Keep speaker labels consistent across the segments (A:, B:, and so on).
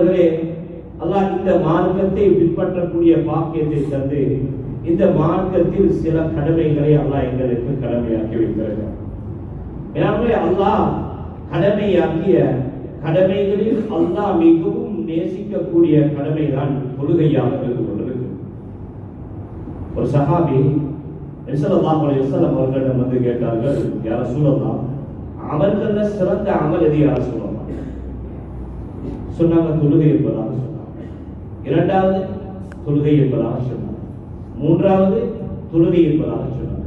A: மேலானவர்களே அல்லாஹ் இந்த மார்க்கத்தை பின்பற்றக்கூடிய பாக்கியத்தை தந்து இந்த மார்க்கத்தில் சில கடமைகளை அல்லாஹ் எங்களுக்கு கடமையாக்கி வைத்திருக்கிறார். எனவே அல்லாஹ் கடமையாக்கிய கடமைகளில் அல்லாஹ் மிகவும் நேசிக்கக்கூடிய கடமைதான் கொள்கையாக இருந்து கொண்டிருக்கு ஒரு சஹாபி அவர்களிடம் வந்து கேட்டார்கள் யார சூழல்லாம் அமல்கள்ல சிறந்த அமல் எது யார சொல்லலாம் சொன்னாங்க தொழுகை என்பதாக சொன்னாங்க. இரண்டாவது தொழுகை என்பதாக சொன்னாங்க. மூன்றாவது தொழுகை என்பதாக சொன்னாங்க.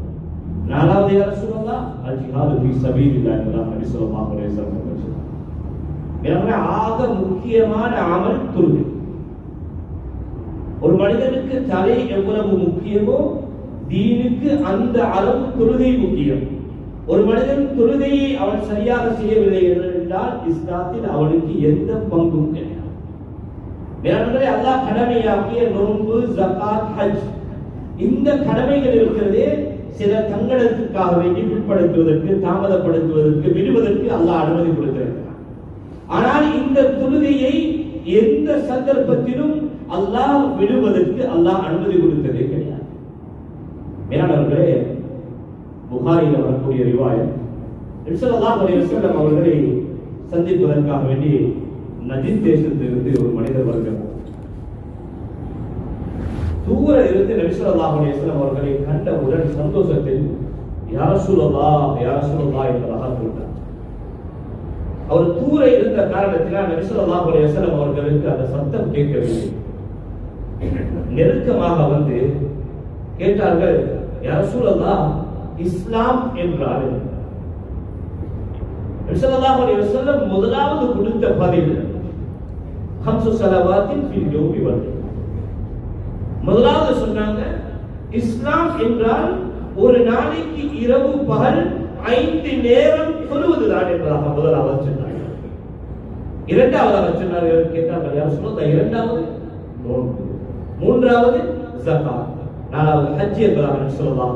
A: நாலாவது யார் சொல்லலாம் அல் ஜிஹாது ஃபீ சபீலில்லாஹ் என்பதாக நபி ஸல்லல்லாஹு அலைஹி வஸல்லம் அவர்கள் சொன்னாங்க. எனவே ஆக முக்கியமான அமல் தொழுகை. ஒரு மனிதனுக்கு தலை எவ்வளவு முக்கியமோ தீனுக்கு அந்த அளவு தொழுகை முக்கியம். ஒரு மனிதன் தொழுகையை அவன் சரியாக செய்யவில்லை என்று என்றால் இஸ்லாத்தில் அவனுக்கு எந்த பங்கும் கிடையாது. வேறே அல்லாஹ் கடமையாக்கிய நோன்பு ஜகாத் ஹஜ். இந்த கடமைகள் இருக்கிறதே சில தங்களத்துக்காக வேண்டி பிற்படுத்துவதற்கு தாமதப்படுத்துவதற்கு விடுவதற்கு அல்லாஹ் அனுமதி கொடுத்திருக்கிறான். ஆனால் இந்த தொழுகையை எந்த சந்தர்ப்பத்திலும் அல்லாஹ் விடுவதற்கு அல்லாஹ் அனுமதி கொடுத்ததே கிடையாது. மேலாளர்களே புகாரியில் வரக்கூடிய ரிவாயத். அவர்களை சந்திப்பதற்காக வேண்டி நஜித் தேசத்திலிருந்து ஒரு மனிதர் வருகிறார். தூர இருந்து நபிசல்லாஹு அலைஹி வஸல்லம் அவர்களை கண்டவுடன் சந்தோஷத்தில் யா ரசூலல்லாஹ் என்பதாக கூட்டார் அவர் தூர இருந்த காரணத்தினால் நபிசல்லாஹு அலைஹி அவர்களுக்கு அந்த சத்தம் கேட்கவில்லை. நெருக்கமாக வந்து கேட்டார்கள் யா இஸ்லாம் என்றார் செல்லம் முதலாவது கொடுத்த பதில் ஹம்சு சலவாத்தின் ஃபில் முதலாவது சொன்னாங்க இஸ்லாம் என்றால் ஒரு நாளைக்கு இரவு பகல் ஐந்து நேரம் சொல்லுவதுதான் என்பதாக முதலாவது சொன்னாங்க இரண்டாவதாக சொன்னார்கள் கேட்டார்கள் யார் சொல்லுங்க இரண்டாவது நோன்பு மூன்றாவது ஜகா நாலாவது ஹஜ் என்பதாக சொல்லலாம்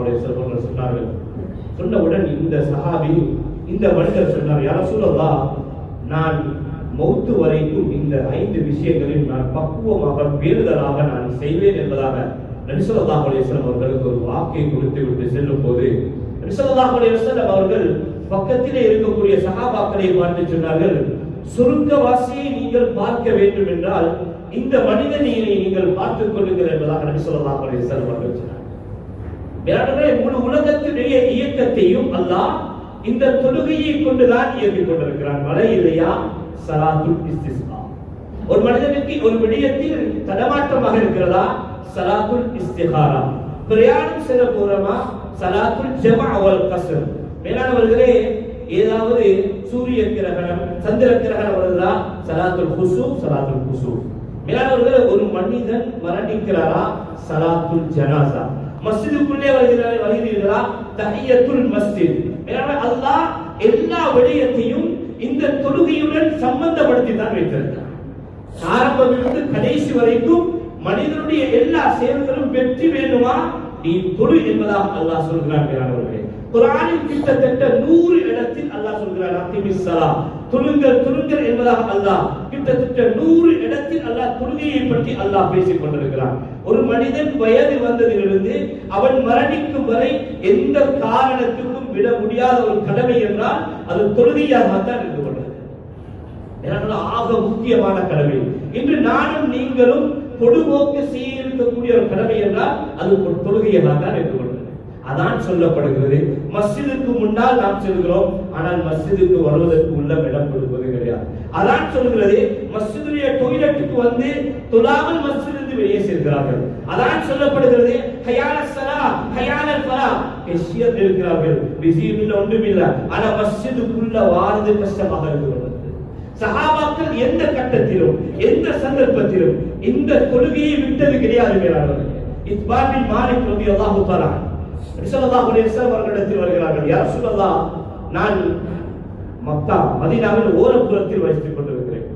A: சொன்னார்கள் சொன்னவுடன் இந்த சஹாபி இந்த மனிதர் சொன்னார் யார சொல்லலாம் நான் மௌத்து வரைக்கும் இந்த ஐந்து விஷயங்களில் நான் பக்குவமாக பேருதலாக நான் செய்வேன் என்பதாக நபிசல்லாஹ் அலையம் அவர்களுக்கு ஒரு வாக்கை கொடுத்து விட்டு செல்லும் போது நபிசல்லாஹ் அலையம் அவர்கள் பக்கத்திலே இருக்கக்கூடிய சகாபாக்களை பார்த்து சொன்னார்கள் சுருக்கவாசியை நீங்கள் பார்க்க வேண்டும் என்றால் இந்த மனிதனை நீங்கள் பார்த்துக் கொள்ளுங்கள் என்பதாக நபிசல்லாஹ் அலையம் அவர்கள் சொன்னார் வேறவே முழு உலகத்தினுடைய இயக்கத்தையும் அல்லாஹ் இந்த தொழுகையை கொண்டுதான் இயக்கிக் கொண்டிருக்கிறான். மழை இல்லையா? சலாத்துல் இஸ்திஸ்மா ஒரு மனிதனுக்கு ஒரு விடயத்தில் தடமாற்றமாக இருக்கிறதா? சலாத்துல் இஸ்திஹாரா பிரயாணம் செல்ல போறமா? சலாத்துல் ஜமா அவல் கசர் மேலானவர்களே ஏதாவது சூரிய கிரகணம் சந்திர கிரகணம் வருதா சலாத்துல் ஹுசு சலாத்துல் ஹுசு மேலானவர்களே ஒரு மனிதன் மரணிக்கிறாரா? சலாத்துல் ஜனாசா. மஸ்ஜிதுக்குள்ளே வருகிறார் வருகிறீர்களா? தஹியத்துல் மஸ்ஜித். எனவே அல்லாஹ் எல்லா விடயத்தையும் இந்த தொழுகையுடன் சம்பந்தப்படுத்தி தான் வைத்திருக்கிறார் ஆரம்பமிலிருந்து கடைசி வரைக்கும் மனிதனுடைய எல்லா செயல்களும் வெற்றி வேண்டுமா? நீ தொழு என்பதாக அல்லாஹ் சொல்கிறார் மேலானவர்களே குரானில் கிட்டத்தட்ட நூறு இடத்தில் அல்லாஹ் சொல்கிறார் அத்திமிஸ் சலா துணுங்கள் என்பதாக அல்லாஹ் கிட்டத்தட்ட நூறு இடத்தில் அல்லாஹ் தொழுகையை பற்றி அல்லாஹ் பேசிக் கொண்டிருக்கிறான். ஒரு மனிதன் வயது வந்ததிலிருந்து அவன் மரணிக்கும் வரை எந்த காரணத்துக்கும் விட முடியாத ஒரு கடமை என்றால் அது தொழுகையாகத்தான் இருந்து கொண்டது. ஆக முக்கியமான கடமை. இன்று நானும் நீங்களும் பொதுபோக்கு செய்ய இருக்கக்கூடிய ஒரு கடமை என்றால் அது ஒரு தொழுகையாக தான் இருந்து கொண்டது. அதான் சொல்லப்படுகிறது. மஸ்ஜிதுக்கு முன்னால் நாம் செல்கிறோம். ஆனால் மஸ்ஜிதுக்கு வருவதற்கு உள்ள இடம் கொடுப்பது கிடையாது. அதான் சொல்கிறது மஸ்ஜிதுடைய டொய்லெட்டுக்கு வந்து துலாமல் மஸ்ஜிதிலிருந்து வெளியே செல்கிறார்கள். அதான் சொல்லப்படுகிறது ஹயால சலா ஹயால ஃபலா. எஷியத் இருக்கிறார்கள். பிஸியும் இல்லை ஒன்றும் இல்லை ஆனா மஸ்ஜிதுக்குள்ள வாழ்ந்து கஷ்டமாக இருந்து கொண்டது சஹாபாக்கள் எந்த கட்டத்திலும் எந்த சந்தர்ப்பத்திலும் இந்த தொழுகையை விட்டது கிடையாது மேலாளர்கள் இத்பாபின் மாலிக் ரதி அல்லாஹு தஆலா ரிசல்லல்லாஹு அலைஹி அவர்களிடத்தில் வருகிறார்கள். யார் ரசூலல்லாஹ் நான் மக்கா மதினாவில் ஓரப்புறத்தில் வசித்துக் கொண்டிருக்கிறேன்.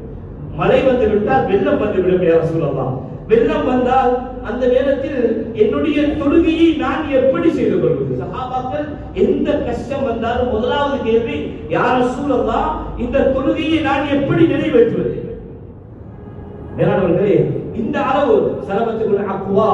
A: மழை வந்து விட்டால் வெள்ளம் வந்து விடும் யா சொல்லலாம் வெள்ளம் வந்தால் அந்த நேரத்தில் என்னுடைய தொழுகையை நான் எப்படி செய்து கொள்வது? சஹாபாக்கள் எந்த கஷ்டம் வந்தாலும் முதலாவது கேள்வி யார் ரசூலல்லாஹ் இந்த தொழுகையை நான் எப்படி நிறைவேற்றுவது? மேலானவர்களே இந்த அளவு சரபத்துக்குள் அக்குவா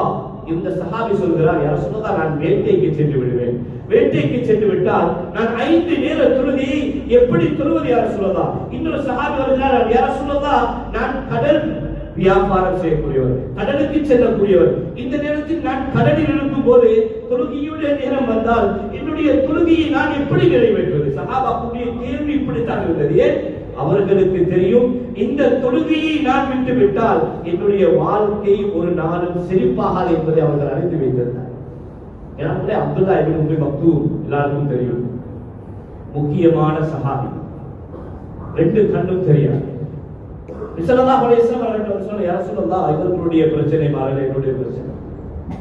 A: இந்த சஹாபி சொல்கிறார் யார் சொன்னதா? நான் வேட்டைக்கு சென்று விடுவேன். வேட்டைக்கு சென்று விட்டால் நான் ஐந்து நேர துருதி எப்படி துருவது யார சொல்லதா இன்னொரு சஹாபி வருகிறார் யார் சொல்லதா நான் கடல் வியாபாரம் செய்யக்கூடியவர் கடலுக்கு செல்லக்கூடியவர். இந்த நேரத்தில் நான் கடலில் இருக்கும் போது தொழுகையுடைய நேரம் வந்தால் என்னுடைய தொழுகையை நான் எப்படி நிறைவேற்றுவது? சஹாபாக்குடைய கேள்வி இப்படித்தான் இருந்தது. ஏன்? அவர்களுக்கு தெரியும் இந்த தொழுகையை நான் விட்டு விட்டால் என்னுடைய வாழ்க்கை ஒரு நாளும் செழிப்பாகாது என்பதை அவர்கள் அறிந்து வைத்திருந்தார் ஏன்னா அப்துல்லா இபின் உம்மி மக்தூம் எல்லாருக்கும் தெரியும். முக்கியமான சஹாபி. ரெண்டு கண்ணும் தெரியாது. ஸல்லல்லாஹு அலைஹி வஸல்லம் அவர்கள் சொன்ன யா ரசூலல்லாஹ் இவர்களுடைய பிரச்சனை மாறல என்னுடைய பிரச்சனை.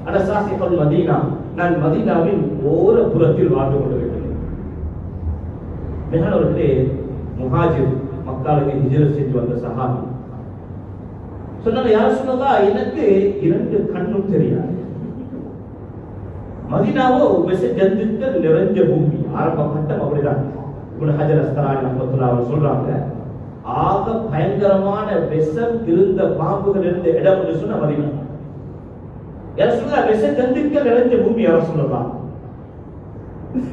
A: அன சாசிபல் மதீனா நான் மதீனாவின் ஓர புறத்தில் வாழ்ந்து கொண்டிருக்கிறேன் மேலானவர்களே முஹாஜிர் மக்காலுக்கு ஹிஜ்ரத் செஞ்சு வந்த சஹாபி. சொன்னாங்க யார் சொன்னதா? எனக்கு இரண்டு கண்ணும் தெரியாது. மதினாவோ விச நிறைஞ்ச பூமி. ஆரம்ப கட்டம் அப்படிதான். இப்படி ஹஜர் அஸ்தலானி ரஹ்மத்துல்லாஹி அவர் சொல்றாங்க ஆக பயங்கரமான விஷம் இருந்த பாம்புகள் இருந்த இடம் என்று சொன்ன மதினா. யார் சொல்ல விஷ ஜந்துக்கள் நிறைஞ்ச பூமி. யார் சொல்லலாம்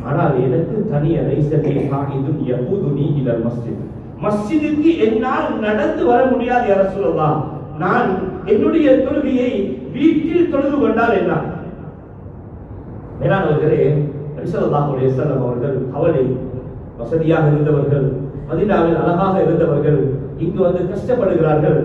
A: ஆனால் எனக்கு தனிய லைசகை காயிதும் யஹூதுனி இலல் மஸ்ஜித். மஸ்ஜிதுக்கு என்னால் நடந்து வர முடியாது யார சொல்லலாம் நான் என்னுடைய தொழுகையை வீட்டில் தொழுது கொண்டால் என்ன? மேலானவர்களே நபிசல்லாஹு அலைஹி அவர்கள் கவலை வசதியாக இருந்தவர்கள் மதினாவில் அழகாக இருந்தவர்கள் இங்கு வந்து கஷ்டப்படுகிறார்கள்.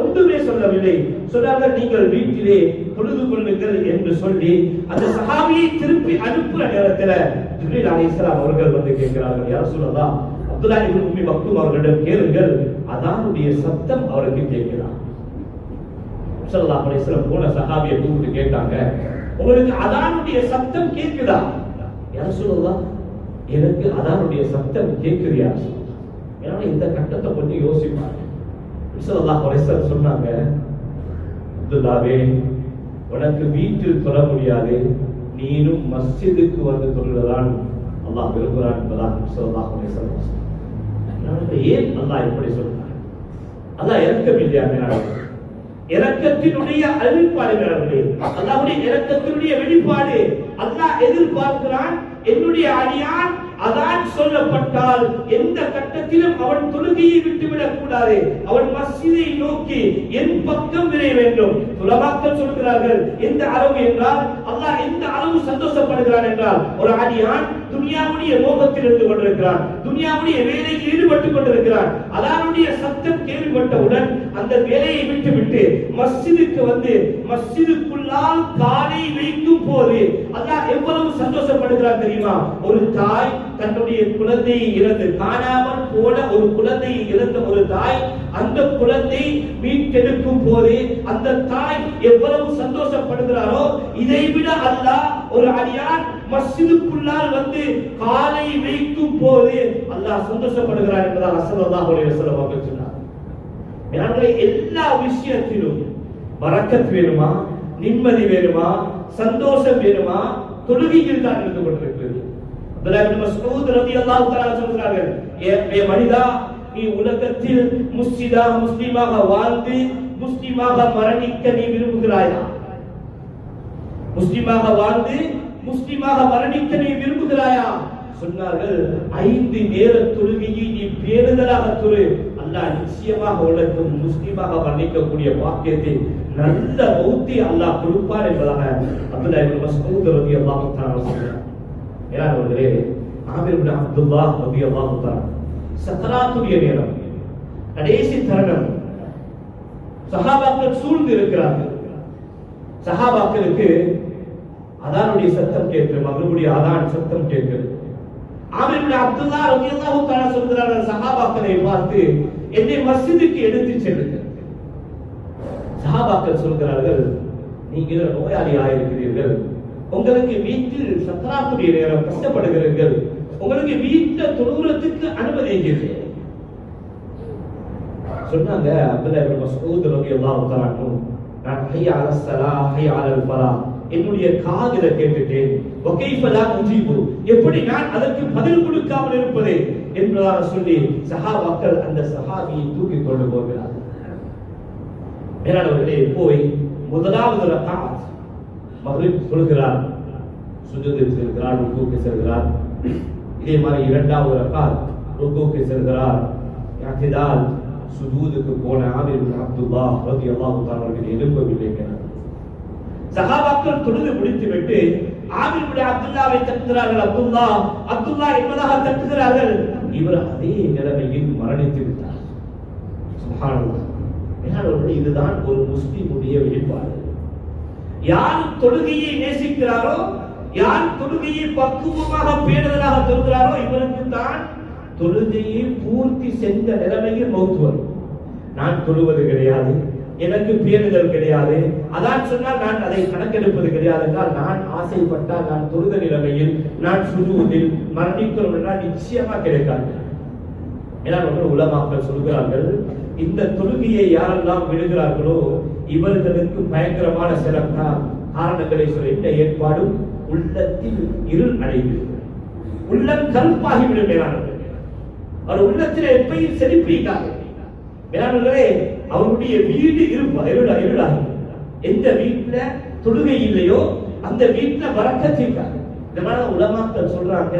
A: ஒன்றுமே சொல்லவில்லை. சொன்னார்கள் நீங்கள் வீட்டிலே தொழுது கொள்ளுங்கள் என்று சொல்லி அந்த சஹாபியை திருப்பி அனுப்புற நேரத்தில் ஜிப்ரீல் அலைஹிஸ்ஸலாம் அவர்கள் வந்து கேட்கிறார்கள் யார் சொல்லலாம் அப்துல்லா இப்னு உம்மி மக்தூம் அவர்களிடம் கேளுங்கள் அதானுடைய சத்தம் அவருக்கு கேட்கிறார் சல்லா அலிஸ்லம் போன சஹாபியை கூப்பிட்டு கேட்டாங்க உங்களுக்கு அதானுடைய சத்தம் கேட்குதா? யார் சொல்லலாம் எனக்கு அதானுடைய சத்தம் கேட்குறியா ஏன்னா இந்த கட்டத்தை கொஞ்சம் யோசிப்பாங்க. ஸல்லல்லாஹு அலிஸ்லம் சொன்னாங்க அப்துல்லாவே உனக்கு வீட்டில் தொழ முடியாது. நீனும் மஸ்ஜிதுக்கு வந்து தொழுகிறதான் அல்லாஹ் விரும்புகிறான் என்பதாக ஸல்லல்லாஹு அலைஹி ஏன் அல்லாஹ் இப்படி சொல்றான்? அல்லாஹ் இறக்கம் இல்லையா இறக்கத்தினுடைய இரக்கத்தினுடைய அறிவிப்பாளர்களே அல்லாஹ்வுடைய இரக்கத்தினுடைய வெளிப்பாடு. அல்லாஹ் எதிர்பார்க்கிறான் என்னுடைய அடியான் அதான் சொல்லப்பட்டால் எந்த கட்டத்திலும் அவன் தொழுகையை விட்டுவிடக் கூடாது. அவன் மஸ்ஜிதை நோக்கி என் பக்கம் விரைய வேண்டும். துலபாக்கள் சொல்கிறார்கள் எந்த அளவு என்றால் அல்லாஹ் எந்த அளவு சந்தோஷப்படுகிறான் என்றால் ஒரு அடியான் துனியாவுடைய மோகத்தில் இருந்து கொண்டிருக்கிறார் துனியாவுடைய வேலையில் ஈடுபட்டுக் கொண்டிருக்கிறார் அதானுடைய சத்தம் கேள்விப்பட்டவுடன் அந்த வேலையை விட்டுவிட்டு மஸ்ஜிதுக்கு வந்து மஸ்ஜிதுக்குள்ளால் காலை வைக்கும் போது அல்லாஹ் எவ்வளவு சந்தோஷப்படுகிறார் தெரியுமா? ஒரு தாய் தன்னுடைய குழந்தையை இழந்து காணாமல் போன ஒரு குழந்தையை இழந்த ஒரு தாய் அந்த குழந்தை மீட்டெடுக்கும் போது அந்த தாய் எவ்வளவு சந்தோஷப்படுகிறாரோ இதை விட அல்லாஹ் ஒரு அடியான் மஸ்ஜிதுக்குள்ளால் வந்து காலை வைக்கும் போது அல்லாஹ் சந்தோஷப்படுகிறார் என்பதால் ஸல்லல்லாஹு அலைஹி வஸல்லம் அவர்கள் சொன்னார். எல்லா விஷயத்திலும் வரக்கத் வேணுமா? நிம்மதி வேணுமா? சந்தோஷம் வேணுமா? தொழுகையில் தான் இருந்து கொண்டிருக்கிறது. அப்துல்லாஹ் இப்னு மஸ்ஊத் ரலியல்லாஹு தஆலா சொல்கிறார்கள் ஏ மனிதா நீ உலகத்தில் முஸ்லிதா முஸ்லிமாக வாழ்ந்து முஸ்லிமாக மரணிக்க நீ விரும்புகிறாயா? முஸ்லிமாக வாழ்ந்து முஸ்லிமாக மரணிக்க நீ விரும்புகிறாயா? சொன்னார்கள் ஐந்து நேர தொழுகையை நீ பேருதலாக தொழு அல்லாஹ் நிச்சயமாக உனக்கு முஸ்லிமாக மரணிக்கக்கூடிய வாக்கியத்தை நல்ல பௌத்தி அல்லாஹ் கொடுப்பார் என்பதாக அப்துல்லா இப்னு மஸ்ஊத் ரலியல்லாஹு தஆலா சொன்னார். மேலானவர்களே ஆமீர் இப்னு அப்துல்லாஹ் ரலியல்லாஹு தஆலா சக்கராத்துடைய நேரம். கடைசி தருணம். சஹாபாக்கள் சூழ்ந்து இருக்கிறார்கள். சஹாபாக்களுக்கு அதானுடைய சத்தம் கேட்கும் மகளுடைய அதான் சத்தம் கேட்கும் அவருடைய அப்துல்லா ரபியல்லாஹு தஆலா சொல்கிறார்கள் சஹாபாக்களை பார்த்து என்னை மஸ்ஜிதுக்கு எடுத்து செல்லுங்கள். சஹாபாக்கள் சொல்கிறார்கள் நீங்கள் நோயாளி ஆயிருக்கிறீர்கள். உங்களுக்கு வீட்டில் சக்கராத்துடைய நேரம் கஷ்டப்படுகிறீர்கள். உங்களுக்கு வீட்டில் தொழுகிறதுக்கு அனுமதி சொன்னாங்க அப்துல்லா இப்னு மஸ்ஊத் ரலியல்லாஹு தஆலா நான் ஹய்ய அல ஸலா அலல் ஃபலா. என்னுடைய காதல கேட்டுட்டேன். வகைஃப லா எப்படி நான் அதற்கு பதில் கொடுக்காமல் இருப்பது என்பதாக சொல்லி சஹாபாக்கள் அந்த சஹாபியை தூக்கி கொண்டு போகிறார் மேலானவர்களே போய் முதலாவது ரக்காத் மகளிர் சொல்கிறார். சுஜத்தில் செல்கிறார் ருக்குக்கு செல்கிறார். இதே மாதிரி இரண்டாவது ரக்காத் ருக்குக்கு செல்கிறார். யாத்திதால் சுஜூதுக்கு போன ஆமீர் பின் அப்துல்லா ரலியல்லாஹு தஆலா அவர்கள் எழும்பவில்லை சகாபாக்கள் தொழுது முடித்துவிட்டு ஆமீர் பின் அப்துல்லாவை தட்டுகிறார்கள். அப்துல்லா அப்துல்லா என்பதாக தட்டுகிறார்கள். இவர் அதே நிலைமையில் மரணித்து விட்டார். சுப்ஹானல்லாஹ் இதுதான் ஒரு முஸ்லிமுடைய வெளிப்பாடு. யார் தொழுகையை நேசிக்கிறாரோ யார் தொழுகையை பக்குவமாக பேணுதலாக தொழுகிறாரோ இவருக்கு தான் தொழுகையை பூர்த்தி சென்ற நிலைமையில் மௌத்து வரும். நான் தொழுவது கிடையாது. எனக்கு பேரிதல் கிடையாது. அதான் சொன்னால் நான் அதை கணக்கெடுப்பது கிடையாது என்றால் நான் ஆசைப்பட்டால் நான் துரித நிலைமையில் நான் சுடுவதில் மரணிக்கிறோம் என்றால் நிச்சயமா கிடைக்காது. ஏன்னா ரொம்ப உலமாக்கள் சொல்கிறார்கள் இந்த தொழுகையை யாரெல்லாம் விடுகிறார்களோ இவர்களுக்கு பயங்கரமான சில காரணங்களை சொல்ல இந்த ஏற்பாடும் உள்ளத்தில் இருள் அடைகிறது. உள்ளம் கருப்பாகிவிடும் மேலானவர்களே. அவர் உள்ளத்தில் எப்பையும் செழிப்பிக்காது மேலானவர்களே அவருடைய வீடு இருப்பா இருளா இருளாகி எந்த வீட்டுல தொழுகை இல்லையோ அந்த வீட்டுல வரக்கத்திருக்காது இந்த மாதிரி உலமாக்கள் சொல்றாங்க.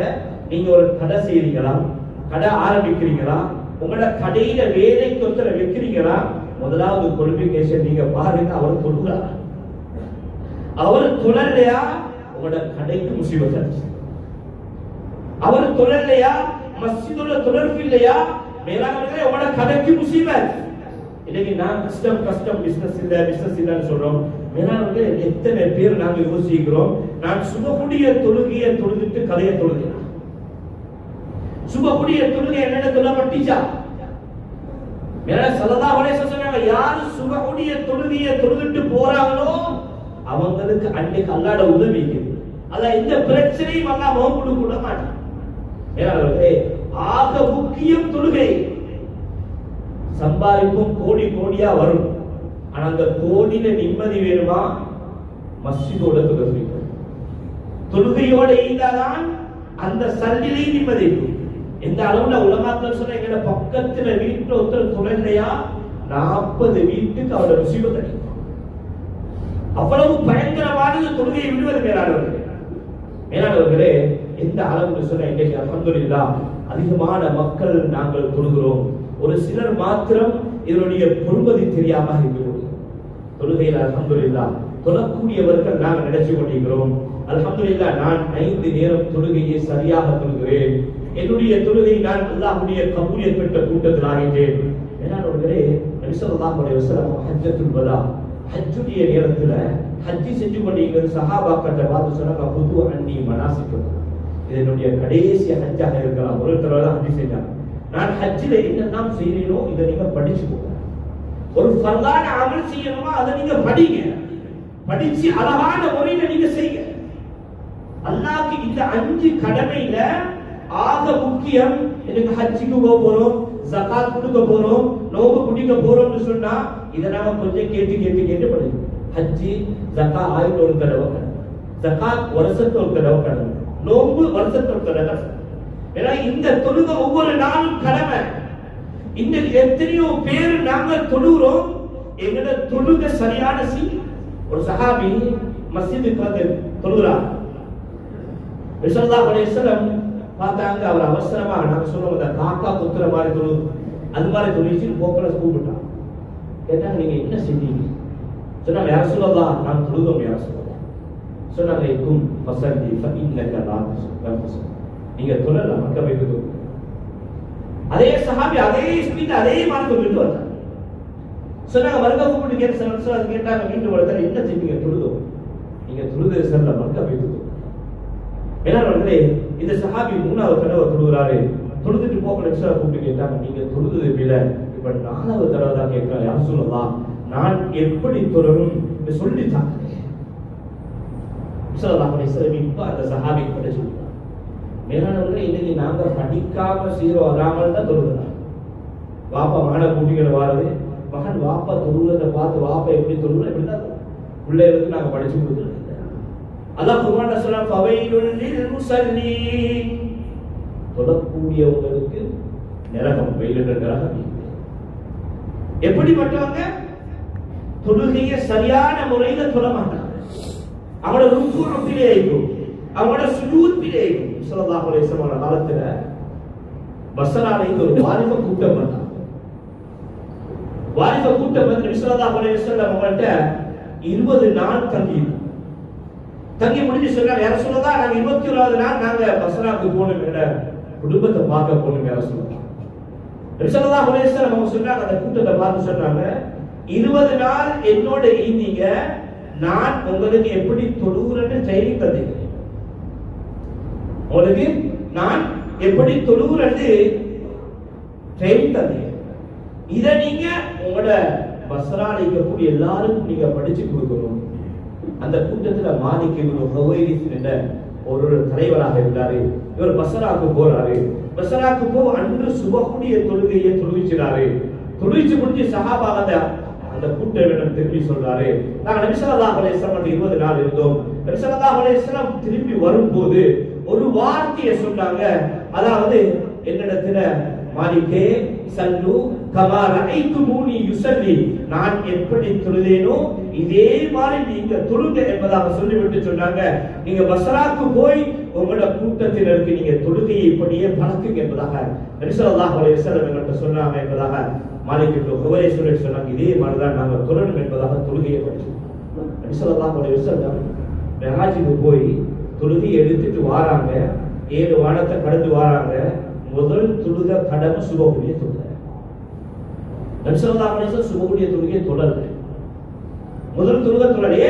A: நீங்க ஒரு கடை செய்றீங்களா? கடை ஆரம்பிக்கிறீங்களா? உங்களோட கடையில வேலைக்கு ஒருத்தரை வைக்கிறீங்களா? முதலாவது குவாலிபிகேஷன் நீங்க பாருங்க அவர் தொழுகிறா அவர் தொழலையா? உங்களோட கடைக்கு முசிபத் அவர் தொழலையா? மஸ்ஜிதுல தொடர்பு இல்லையா? மேலாக உங்களோட கடைக்கு முசீபத். இன்னைக்கு நான் கஷ்டம் கஷ்டம் பிசினஸ் இல்ல பிசினஸ் இல்லன்னு சொல்றோம். மேலானவர்களே எத்தனை பேர் நாங்க யோசிக்கிறோம்? நான் சுபகுடிய தொழுகைய தொழுதுட்டு கதையை தொழுகிறேன் சுபகுடிய தொழுகை என்னென்ன சொல்லப்பட்டுச்சா மேல சலதா அலைஹி சொன்னாங்க யாரு சுபகுடிய தொழுகைய தொழுதுட்டு போறாங்களோ அவங்களுக்கு அன்னைக்கு அல்லாட உதவி அல்ல அதான் பிரச்சனையும் அல்லா முகம் கொடுக்க மாட்டான். ஏன்னா ஆக முக்கியம் தொழுகை. சம்பாதிப்பும் கோடி கோடியா வரும். ஆனா அந்த கோடியில நிம்மதி வேணுமா? மஸ்ஜிதோட தொழுகை. தொழுகையோட இருந்தாதான் அந்த சல்லிலையும் நிம்மதி இருக்கும். எந்த அளவுல உலமாக்கள் சொன்ன எங்கட பக்கத்துல வீட்டுல ஒருத்தர் தொழிலையா? நாற்பது வீட்டுக்கு அவரோட ருசிவு கிடைக்கும் அவ்வளவு பயங்கரமானது தொழுகையை விடுவது மேலானவர்களே. மேலானவர்களே எந்த அளவுக்கு சொன்ன இன்றைக்கு அல்ஹம்துலில்லா அதிகமான மக்கள் நாங்கள் தொழுகிறோம். ஒரு சிலர் மாத்திரம் இதனுடைய பொறுமதி தெரியாம இருக்கிறோம் தொழுகையில் அல்ஹம்துலில்லா தொழக்கூடியவர்கள் நாங்கள் நினைச்சு கொண்டிருக்கிறோம். அல்ஹம்துலில்லா நான் ஐந்து நேரம் தொழுகையை சரியாக தொழுகிறேன். என்னுடைய தொழுகை நான் அல்லாஹுடைய கபூலியத் பெற்ற கூட்டத்தில் ஆகின்றேன். மேலானவர்களே நபி ஸல்லல்லாஹு அலைஹி ஹஜ்ஜத்துல் வதா ஹஜ்ஜுடைய நேரத்துல ஹஜ்ஜி செஞ்சு கொண்டிருக்கிறது சஹாபாக்கிட்ட பார்த்து சொன்னாங்க புது அண்ணி மனாசிக்கணும் இது என்னுடைய கடைசி ஹஜ்ஜாக இருக்கலாம். ஒரு தடவை தான் ஹஜ்ஜி செஞ்சாங்க. நான் ஹஜ்ஜில் என்னெல்லாம் செய்யறேனோ இதை நீங்க படிச்சுக்கோங்க. ஒரு ஃபர்தான அமல் செய்யணுமா? அதை நீங்க படிங்க. படிச்சு அழகான முறையில நீங்க செய்யுங்க. அல்லாஹ்க்கு இந்த அஞ்சு கடமையில ஆக முக்கியம் எனக்கு ஹஜ்ஜுக்கு போக போறோம் ஜகாத் கொடுக்க போறோம் நோம்பு குடிக்க போறோம்னு சொன்னா இதை நாம கொஞ்சம் கேட்டு கேட்டு கேட்டு படிக்கணும் ஹஜ்ஜி ஜகா ஆயுள் ஒரு தடவை கடமை. ஜகாத் வருஷத்து ஒரு தடவை கடமை. நோம்பு வருஷத்து ஒரு தடவை ஏன்னா இந்த தொழுகை ஒவ்வொரு நாளும் கடமை. இன்னைக்கு எத்தனையோ பேர் நாங்க தொழுகிறோம். எங்கட தொழுகை சரியான சி ஒரு சஹாபி மஸ்ஜிதுக்கு வந்து தொழுகிறார். ரிசல்லா அலைஹிஸ்ஸலாம் பார்த்தாங்க அவர் அவசரமா நாங்க சொல்லுவோம் அந்த காக்கா குத்துற மாதிரி தொழு. அது மாதிரி தொழிச்சு போக்கில் கூப்பிட்டான். கேட்டாங்க நீங்க என்ன செஞ்சீங்க சொன்னாங்க யார் சொல்லதா நான் தொழுதோம் யார் சொல்லலாம் சொன்னாங்க இருக்கும் ஃபசல்லி ஃபஇன்னக நீங்க தொழல மக்க வைத்து அதே சஹாபி அதே ஸ்பீட் அதே மாதிரி சொல்லிட்டு வந்தார். சொன்னாங்க மறுக்க கூப்பிட்டு கேட்ட சார் அது கேட்டாங்க மீண்டும் வளர்த்தாரு என்ன செய்வீங்க தொழுதோ? நீங்க தொழுது சார்ல மறுக்க வைத்து மேலாளர்களே இந்த சஹாபி மூணாவது தடவை தொழுகிறாரு. தொழுதுட்டு போக எக்ஸ்ட்ரா கூப்பிட்டு கேட்டாங்க நீங்க தொழுது எப்படில இப்ப நாலாவது தடவை தான் கேட்கிறாரு யார் சொல்லலாம் நான் எப்படி தொழணும் என்று சொல்லலாம் இப்ப அந்த சஹாபி பற்றி சொல்றாங்க மேலானவர்களே இன்னைக்கு நாங்க படிக்காம சீரோ வராமல் தான் தொழுகிறோம் வாப்பா மகனை கூட்டிகளை வாரது. மகன் வாப்பா தொழுகிறத பார்த்து வாப்பா எப்படி தொழுகிறோம் எப்படி தான் பிள்ளைகளுக்கு நாங்க படிச்சு கொடுக்குறது அல்லாஹ் குர்ஆன்ல சொல்றான் ஃபவைலுல் லில் முஸல்லீன் தொழக்கூடியவங்களுக்கு நரகம் வெயிலுன்ற நரகம் இருக்குது. எப்படிப்பட்டவங்க? தொழுகையை சரியான முறையில தொழ மாட்டாங்க. அவங்களோட ருக்கு பிழை இருக்கும் அவங்களோட சுஜூத் பிழை இருக்கும் சொல்லலாம் குலேசமான காலத்துல பசராலைக்கு ஒரு வாரிப கூட்டம் வந்தாங்க. வாரிப கூட்டம் வந்து நபிசல்லா குலேசன் அவங்கள்ட்ட இருபது நாள் தங்கி தங்கி முடிஞ்சு சொன்னாங்க யார சொல்லதா நாங்க இருபத்தி ஓராவது நாள் நாங்க பசராக்கு போகணும் எங்க குடும்பத்தை பார்க்க போகணும் யார சொல்லலாம் நபிசல்லா குலேசன் அவங்க சொன்னாங்க அந்த கூட்டத்தை பார்த்து சொன்னாங்க இருபது நாள் என்னோட இருந்தீங்க நான் உங்களுக்கு எப்படி தொழுகிறேன்னு ட்ரைனிங் தந்தீங்க. உங்களுக்கு நான் எப்படி தொழுகிறது? ட்ரெயின் தந்தேன். இதை நீங்க உங்களோட பஸ்ரால இருக்கக்கூடிய எல்லாருக்கும் நீங்க படிச்சு கொடுக்கணும். அந்த கூட்டத்துல மாலிக் இவர் என்ற ஒரு தலைவராக இருந்தாரு. இவர் பஸ்ராக்கு போறாரு. பஸ்ராக்கு போ அன்று சுபகுடைய தொழுகையை தொழுவிச்சுறாரு தொழுவிச்சு முடிஞ்சு சஹாபாக அந்த கூட்டவிடம் திரும்பி சொல்றாரு. நாங்க நபிசல்லாஹ் அலைஹிஸ்ஸலாம் இருபது நாள் இருந்தோம். நபிசல்லாஹ் அலைஹிஸ்ஸலாம் திரும்பி வரும்போது ஒரு வார்த்தையை சொன்னாங்க. அதாவது என்னிடத்துல மாலிகே சல்லு கமா ரஐத்துமூனி யுசல்லி. நான் எப்படி தொழுதேனோ இதே மாதிரி நீங்க தொழுங்க என்பதாக சொல்லிவிட்டு சொன்னாங்க. நீங்க பஸ்ராக்கு போய் உங்களோட கூட்டத்தினருக்கு நீங்க தொழுகையை இப்படியே பழக்குங்க என்பதாக நபி ஸல்லல்லாஹு எங்கள்கிட்ட சொன்னாங்க என்பதாக மாலிக் இப்னு சொல்லி சொன்னாங்க. இதே மாதிரிதான் நாங்கள் தொழணும் என்பதாக தொழுகையை படிச்சோம் நபி ஸல்லல்லாஹு அலைஹி போய் தொழுகையை எடுத்துட்டு வாராங்க. ஏழு வானத்தை கடந்து வாராங்க. முதல் தொழுக கடமை சுபகுடிய தொழுக நபிசல்லா அலிஸ்லாம் சுபகுடைய தொழுகையை தொடரல. முதல் தொழுக தொடரே.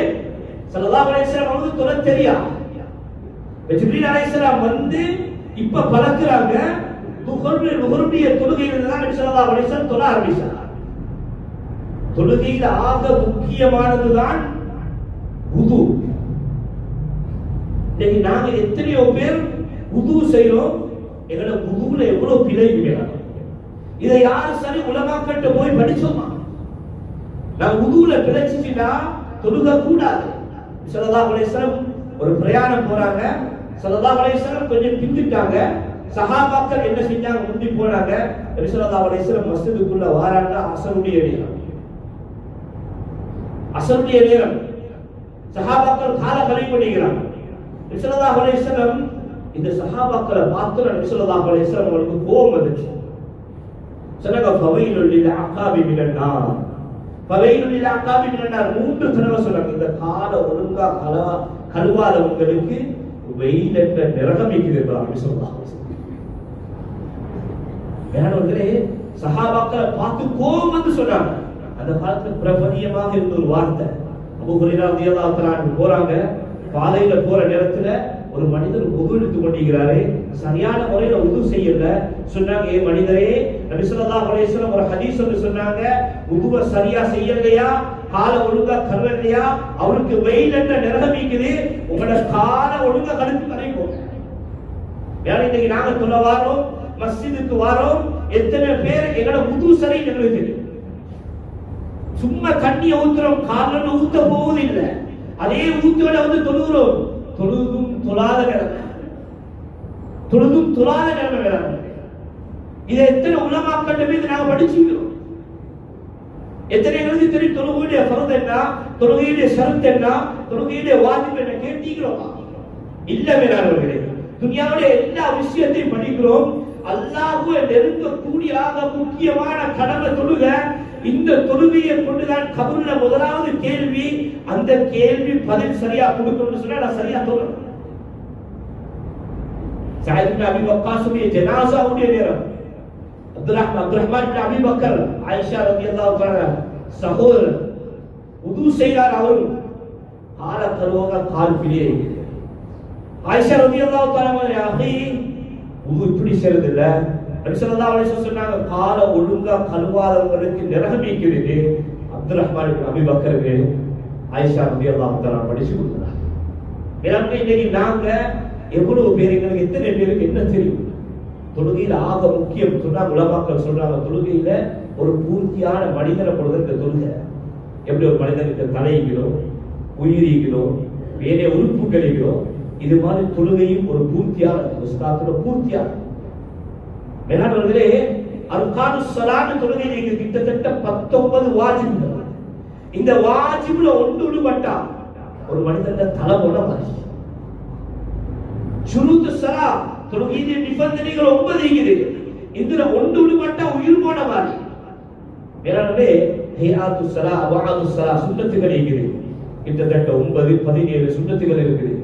A: சல்லா அலிஸ்லாம் அவங்களுக்கு தொட தெரியா? ஜிப்ரீல் அலைஹிஸ்ஸலாம் வந்து இப்ப பழக்குறாங்க துஹருடைய நுகருடைய தொழுகையில தான் நபி ஸல்லல்லாஹு அலைஹி வஸல்லம் தொழ ஆரம்பிச்சார் தொழுகையில ஆக முக்கியமானதுதான் உது. இன்னைக்கு நாங்க எத்தனையோ பேர் உது செய்யறோம் எங்களோட உதுவுல எவ்வளவு பிழை விடலாம் இதை யாரு சரி உலமாக்கட்ட போய் படிச்சோமா? நான் உதுவுல பிழைச்சிட்டா தொழுக கூடாது. சல்லா அலைஹிஸ்ஸலாம் ஒரு பிரயாணம் போறாங்க. சல்லா அலைஹிஸ்ஸலாம் கொஞ்சம் பிந்துட்டாங்க சகாபாக்கள் என்ன செஞ்சாங்க? முந்தி போனாங்க. சல்லா அலைஹிஸ்ஸலாம் மஸ்ஜிதுக்குள்ள வாராங்க. அசருடைய நேரம். அசருடைய நேரம். சகாபாக்கள் கால கலை பண்ணிக்கிறாங்க. ரிசலல்லாஹு அலேஸ்வரம் இந்த சஹாபாக்களை பார்த்து நபி ஸல்லல்லாஹு அலேஸ்வரம் அவங்களுக்கு கோபம் வந்துச்சு. சொன்னாங்க ஃபவைலுல் லில் அகாபி மினன் நார் ஃபவைலுல் லில் அகாபி மூன்று தடவை சொன்னாங்க இந்த கால ஒழுங்கா கலவா கழுவாதவங்களுக்கு வெயிலற்ற நரகம் இருக்குது நபி ஸல்லல்லாஹு அலைஹி வஸல்லம். சஹாபாக்களை பார்த்து கோபம் வந்து சொன்னாங்க. அந்த காலத்துல பிரபலியமாக இருந்த ஒரு வார்த்தை. அபு ஹுரைரா ரலியல்லாஹு போறாங்க பாதையில போற நேரத்துல ஒரு மனிதர் உது எடுத்துக் கொண்டிருக்கிறாரு. சரியான முறையில உது செய்யல. சொன்னாங்க ஏ மனிதரே நபி ஸல்லல்லாஹு ஒரு ஹதீஸ் வந்து சொன்னாங்க. உதுவ சரியா செய்யலையா? கால ஒழுங்கா கருவலையா அவருக்கு வெயில் என்ற நிரகமிக்குது உங்களோட கால ஒழுங்கா கழுத்து கரைக்கும் வேற இன்னைக்கு நாங்க சொல்ல வாரோம் மஸ்ஜிதுக்கு வாரோம். எத்தனை பேர் எங்களோட உது சரி எங்களுக்கு சும்மா தண்ணியை ஊத்துறோம் காலில் ஊத்த போவது இல்லை அதே ஊத்தோட வந்து தொழுகிறோம். தொழுதும் தொழாத கிழமை. தொழுதும் தொழாத கிழமை வேளாண் இதை எத்தனை உலமாக்கட்டமே இதை நாங்கள் படிச்சுக்கிறோம். எத்தனை எழுதி தெரியும்? தொழுகையுடைய ஃபரத் என்ன? தொழுகையுடைய ஷரத் என்ன? தொழுகையுடைய வாஜிப் என்ன? கேட்டீங்களோமா இல்ல வேறாளர்களே துனியாவுடைய எல்லா விஷயத்தையும் படிக்கிறோம். அல்லாஹுவை நெருங்கக்கூடியதாக முக்கியமான கடமை தொழுக. இந்த தொழுகையை கொண்டுதான் கபூர்ல முதலாவது கேள்வி அந்த கேள்வி பதில் சரியா கொடுக்கணும்னு சொன்னா நான் சரியா தோணும் சாயித் பின் அபி வக்காஸுடைய ஜனாசாவுடைய நேரம். அப்துல் ரஹ்மான் அப்துல் ரஹ்மான் அபி பக்கர் ஆயிஷா ரலியல்லாஹு தஆலா சகோதரர் உது செய்தார் அவர் கால கருவாக கால் பிடியே ஆயிஷா ரலியல்லாஹு தஆலா அஹி உது இப்படி செய்யறது இல்லை நபி ஸல்லல்லாஹு சொன்னாங்க கால ஒழுங்கா கழுவாதவங்களுக்கு நிரகமிக்கிறது அப்துல் ரஹ்மான் அபி பக்கருக்கு ஆயிஷா ரலியல்லாஹு தஆலா படிச்சு கொடுக்குறாங்க ஏன்னா இன்னைக்கு நாங்க எவ்வளவு பேர் எங்களுக்கு எத்தனை பேருக்கு என்ன தெரியும்? தொழுகையில் ஆக முக்கியம் சொன்னா உலமாக்கள் சொல்றாங்க தொழுகையில ஒரு பூர்த்தியான மனிதனை பொழுது இந்த தொழுகை. எப்படி ஒரு மனிதனுக்கு தலைகளோ உயிரிகளோ வேற உறுப்புகளிலோ இது மாதிரி தொழுகையும் ஒரு பூர்த்தியான உஸ்தாத்துல பூர்த்தியான வேளாண்களே அர்கானு சலான தொழுகையில் இங்கு கிட்டத்தட்ட பத்தொன்பது வாஜிபுகள். இந்த வாஜிப்ல ஒன்று விடுபட்டா ஒரு மனிதன் தலை போட மாதிரி சுருத்து சலா தொழுகையின் நிபந்தனைகள் ஒன்பது இருக்குது. இதுல ஒன்று விடுபட்டா உயிர் போன மாதிரி. வேறாவே ஹியாத்து சலா அவாது சலா சுண்ணத்துகள் இருக்குது. கிட்டத்தட்ட ஒன்பது பதினேழு சுண்ணத்துகள் இருக்குது.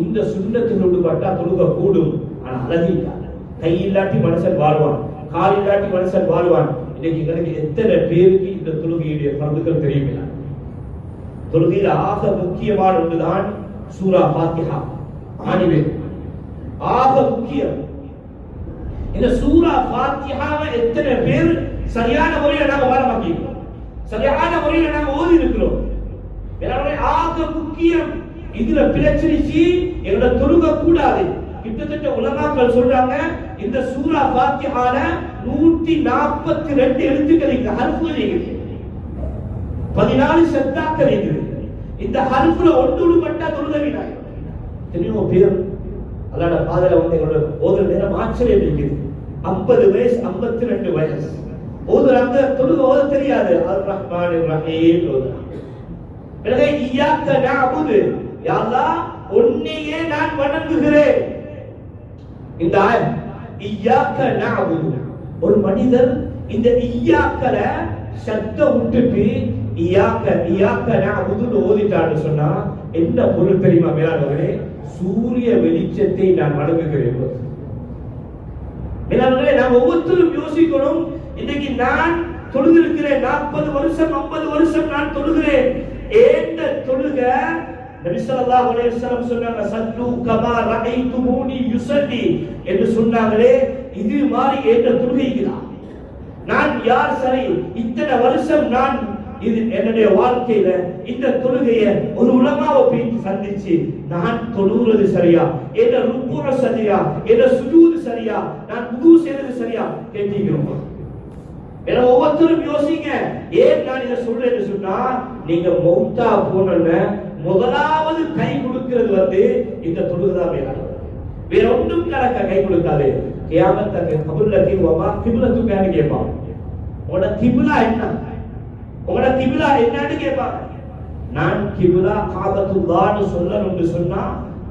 A: இந்த சுண்ணத்துகள் விடுபட்டா தொழுக கூடும் ஆனா அழகில்லை கை இல்லாட்டி மனுஷன் வாழ்வான் கால் இல்லாட்டி மனுஷன் வாழ்வான். இன்னைக்கு எங்களுக்கு எத்தனை பேருக்கு இந்த தொழுகையுடைய பங்குகள் தெரியவில்லை தொழுகையில் ஆக முக்கியமான ஒன்றுதான் சூரா பாத்திஹா ஆணிவே ஆக முக்கியம். இந்த சூரா பாத்தியாவை எத்தனை பேர் சரியான முறையில் வாழ பாடமாக்கிக்கிறோம் சரியான முறையில் நாம ஓதி இருக்கிறோம். ஆக முக்கியம். இதுல பிரச்சனைச்சு எங்களை தொழுக கூடாது கிட்டத்தட்ட உலகாக்கள் சொல்றாங்க இந்த சூரா பாத்தியால நூத்தி நாற்பத்தி ரெண்டு எழுத்துக்கள் இங்க ஹர்ஃபுகள் இருக்குது பதினாலு சத்தாக்கள் இருக்குது இந்த ஹர்ஃபுல ஒன்று பட்டா தொழுதவினாய் எத்தனையோ பேர் அல்லாட பாதல வந்து எங்களோட ஓதுற நேரம் ஆச்சரியம் இருக்குது. ஐம்பது வயசு ஐம்பத்தி ரெண்டு வயசு. ஓதுறாங்க தொழுக ஓத தெரியாது. அது ரஹ்மான் ரஹீம் ஓதுறாங்க. பிறகு இய்யாக்க நஅபுது. யா உன்னையே நான் வணங்குகிறேன். இந்த ஆயம் இய்யாக்க நாவுது ஒரு மனிதர் இந்த இய்யாக்கல சத்த விட்டுட்டு இயாக்க இயாக்க நாவுதுன்னு ஓதிட்டான்னு சொன்னா என்ன பொருள் தெரியுமா மேலாளர்களே? சூரிய வெளிச்சத்தை நான் வழங்குகிறேன் மேலாளர்களே நாம் ஒவ்வொருத்தரும் யோசிக்கணும். இன்னைக்கு நான் தொழுதிருக்கிறேன். நாற்பது வருஷம் ஐம்பது வருஷம் நான் தொழுகிறேன். ஏந்த தொழுக? நபி ஸல்லல்லாஹு அலைஹி வஸல்லம் சொன்னாங்க சல்லு கமா ரஐதுமூனி யுஸல்லி என்று சொன்னாங்களே இது மாதிரி ஏந்த தொழுகைக்குதான் நான் யார் சரி? இத்தனை வருஷம் நான் இது என்னுடைய வாழ்க்கையில இந்த தொழுகைய ஒரு உலமாவை போயிட்டு சந்திச்சு நான் தொழுகிறது சரியா? என்ன ருக்குற சரியா? என்ன சுஜூது சரியா? நான் புது செய்யறது சரியா? கேட்டீங்க ஏன்னா ஒவ்வொருத்தரும் யோசிங்க ஏன் நான் இதை சொல்றேன்னு சொன்னா நீங்க மௌத்தா போன முதலாவது கை கொடுக்கிறது வந்து இந்த தொழுகுதான் மேலான வேற ஒன்றும் கணக்க கை கொடுக்காது. கியாமத்த கபுல்ல தீர்வமா கிபுலத்துக்கான கேட்பான் உங்களோட திபுலா என்ன? உங்களோட திபுலா என்னன்னு கேட்பாங்க நான் கிபுலா காபத்துல்லான்னு சொல்லணும்னு சொன்னா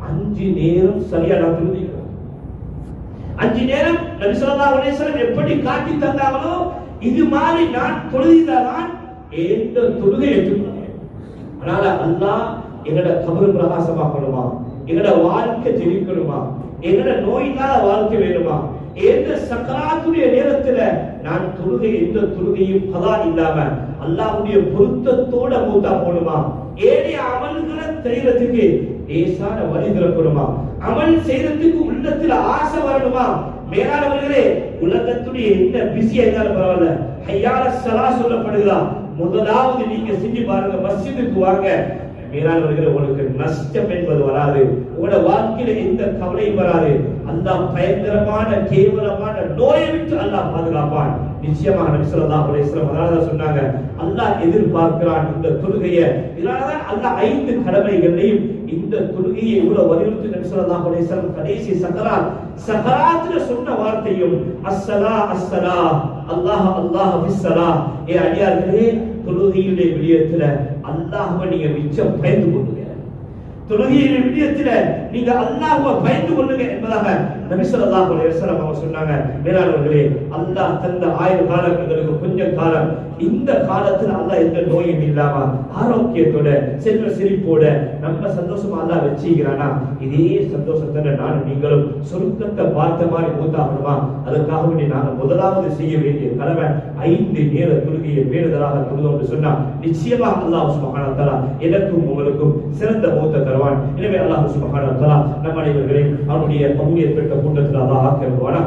A: அஞ்சு நேரம் சரியா நான் திருந்திக்கிறேன் அஞ்சு நேரம் நபிசல்லா ஸல்லல்லாஹு எப்படி காட்டி தந்தாங்களோ இது மாதிரி நான் தொழுதிதான் எந்த தொழுகை ஏற்றுக்கொள்ளும் அதனால அல்லாஹ் எங்கட கபரு பிரகாசமாக்கணுமா? என்னோட வாழ்க்கை ஜெயிக்கணுமா? என்னோட நோய் இல்லாத வாழ்க்கை வேணுமா? எந்த சக்கராத்துடைய நேரத்துல நான் தொழுகை எந்த தொழுகையும் கதா இல்லாம அல்லாவுடைய பொருத்தத்தோட மூத்தா போடுமா ஏனைய அமல்களை செய்யறதுக்கு லேசான வழி திறக்கணுமா? அமல் செய்யறதுக்கு உள்ளத்துல ஆசை வரணுமா? மேலானவர்களே உலகத்துடைய என்ன பிஸியா இருந்தாலும் பரவாயில்ல. ஐயால சலா சொல்லப்படுகிறா முதலாவது நீங்க செஞ்சு பாருங்க மஸ்ஜிதுக்கு வாங்க. மேலானவர்கள் உங்களுக்கு நஷ்டம் என்பது வராது. உங்களோட வாழ்க்கையில எந்த கவலையும் வராது. அல்லாஹ் பயங்கரமான கேவலமான நோயை விட்டு அல்லாஹ் பாதுகாப்பான். நிச்சயமாக நபி ஸல்லல்லாஹு அதனால சொன்னாங்க அல்லாஹ் எதிர்பார்க்கிறான் இந்த தொழுகையை. இதனாலதான் அல்லாஹ் ஐந்து கடமைகளையும் இந்த தொழுகையை இவ்வளவு வலியுறுத்தி நபி ஸல்லல்லாஹு கடைசி சகரா சகராத்துல சொன்ன வார்த்தையும் அஸ்ஸலா அஸ்ஸலா அல்லாஹ் அல்லாஹ் பிஸ்ஸலா ஏ அடியார்களே தொழுகையுடைய விடயத்துல அல்லாஹ்வை நீங்க மிச்சம் பயந்து கொள்ளுங்க. தொழுகையின் விடயத்துல நீங்க அல்லாஹுவை பயந்து கொள்ளுங்க என்பதாக நபி ஸல்லல்லாஹு அலைஹி வஸல்லம் அவங்க சொன்னாங்க. மேலானவர்களே அல்லாஹ் தந்த ஆயிரம் காலங்களுக்கு கொஞ்சம் காலம். இந்த காலத்துல அல்லாஹ் எந்த நோயும் இல்லாம ஆரோக்கியத்தோட செல்வ சிரிப்போட நம்ம சந்தோஷமா அல்லாஹ் வச்சுக்கிறானா இதே சந்தோஷத்தோட நானும் நீங்களும் சொருக்கத்தை பார்த்த மாதிரி மூத்தாகணுமா? அதுக்காக வேண்டி நாங்க முதலாவது செய்ய வேண்டிய கடமை ஐந்து நேர தொழுகையை பேணுதலாக தொழுதோம் சொன்னா நிச்சயமா அல்லாஹ் சுபஹானஹு வ எனக்கும் உங்களுக்கும் சிறந்த மூத்த தருவான். எனவே அல்லாஹ் சுபஹானஹு வ தஆலா நம் அனைவர்களையும் அவனுடைய கபூலியத் பெற்ற கூட்டத்தில் அல்லாஹ் ஆக்கிடுவானா